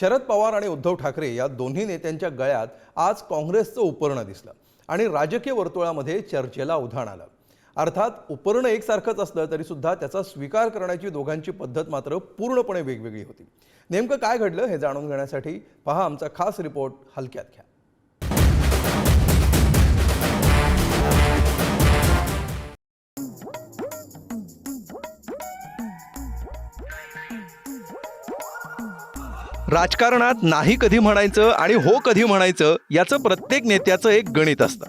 शरद पवार आणि उद्धव ठाकरे या दोन्ही नेत्यांच्या गळ्यात आज काँग्रेसचं उपरणं दिसलं आणि राजकीय वर्तुळामध्ये चर्चेला उधाण आलं. अर्थात उपरणं एकसारखंच असलं तरी सुद्धा त्याचा स्वीकार करण्याची दोघांची पद्धत मात्र पूर्णपणे वेगवेगळी होती. नेमकं काय घडलं हे जाणून घेण्यासाठी पहा आमचा खास रिपोर्ट हलक्यात घ्या. राजकारणात नाही कधी म्हणायचं आणि हो कधी म्हणायचं याचं प्रत्येक नेत्याचं एक गणित असतं.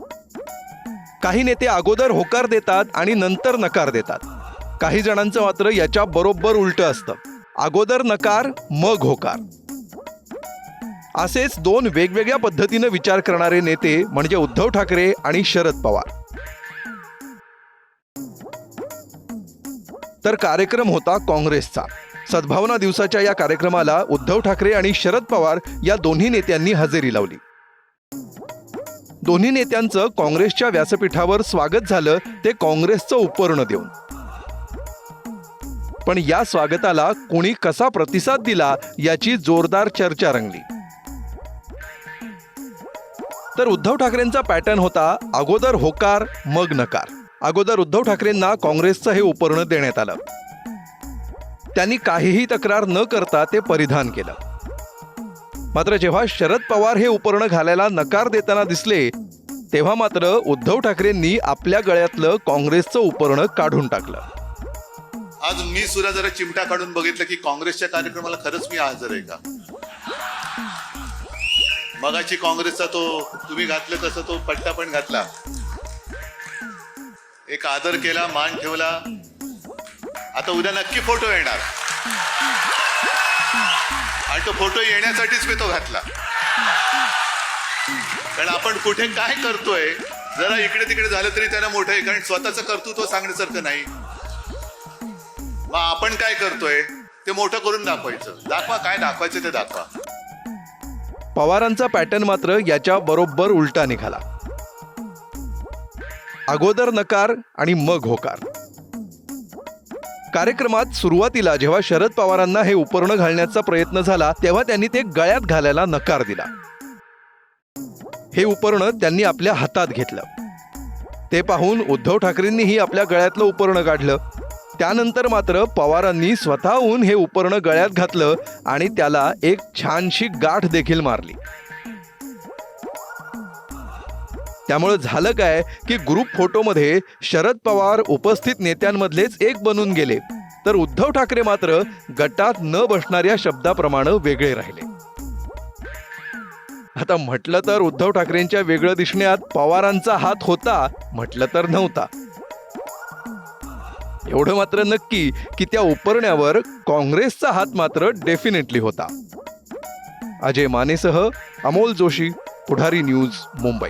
काही नेते अगोदर होकार देतात आणि नंतर नकार देतात. काही जणांचं मात्र याच्या बरोबर उलट असतं. अगोदर नकार मग होकार. असेच दोन वेगवेगळ्या पद्धतीनं विचार करणारे नेते म्हणजे उद्धव ठाकरे आणि शरद पवार. तर कार्यक्रम होता काँग्रेसचा. सद्भावना दिवसाच्या या कार्यक्रमाला उद्धव ठाकरे आणि शरद पवार या दोन्ही नेत्यांनी हजेरी लावली. दोन्ही नेत्यांचं काँग्रेसच्या व्यासपीठावर स्वागत झालं ते काँग्रेसचं उपर्ण देऊन. पण या स्वागताला कोणी कसा प्रतिसाद दिला याची जोरदार चर्चा रंगली. तर उद्धव ठाकरेंचा पॅटर्न होता अगोदर होकार मग नकार. अगोदर उद्धव ठाकरेंना काँग्रेसचं हे उपर्ण देण्यात आलं. त्यांनी काहीही तक्रार न करता ते परिधान केलं. मात्र जेव्हा शरद पवार हे उपर्ण घालायला नकार देताना दिसले तेव्हा मात्र उद्धव ठाकरेंनी आपल्या गळ्यातलं काँग्रेसचं उपरणं काढून टाकलं. आज मी सुद्धा जरा चिमटा काढून बघितलं की काँग्रेसच्या कार्यक्रमाला खरंच मी हजर आहे का? मगाची काँग्रेसचा तो तुम्ही घातलं तसं तो पट्टा पण घातला. एक आदर केला मान ठेवला. आता उद्या नक्की फोटो येणार. आणि तो फोटो येण्यासाठीच मी तो घातला. कारण आपण कुठे काय करतोय जरा इकडे तिकडे झालं तरी त्यांना मोठं आहे. कारण स्वतःचं कर्तृत्व सांगण्यासारखं नाही. मग आपण काय करतोय ते मोठं करून दाखवायचं. दाखवा काय दाखवायचं ते दाखवा. पवारांचा पॅटर्न मात्र याच्या बरोबर उलटा निघाला. अगोदर नकार आणि मग होकार. कार्यक्रमात सुरुवातीला जेव्हा शरद पवारांना हे उपर्ण घालण्याचा प्रयत्न झाला तेव्हा त्यांनी ते गळ्यात घालायला नकार दिला. हे उपर्ण त्यांनी आपल्या हातात घेतलं. ते पाहून उद्धव ठाकरेंनीही आपल्या गळ्यातलं उपर्ण काढलं. त्यानंतर मात्र पवारांनी स्वतःहून हे उपर्ण गळ्यात घातलं आणि त्याला एक छानशी गाठ देखील मारली. त्यामुळे झालं काय की ग्रुप फोटोमध्ये शरद पवार उपस्थित नेत्यांमधलेच एक बनून गेले. तर उद्धव ठाकरे मात्र गटात न बसणाऱ्या शब्दाप्रमाणे वेगळे राहिले. आता म्हटलं तर उद्धव ठाकरेंच्या वेगळं दिसण्यात पवारांचा हात होता म्हटलं तर नव्हता. एवढं मात्र नक्की की त्या उपरण्यावर काँग्रेसचा हात मात्र डेफिनेटली होता. अजय मानेसह अमोल जोशी पुढारी न्यूज मुंबई.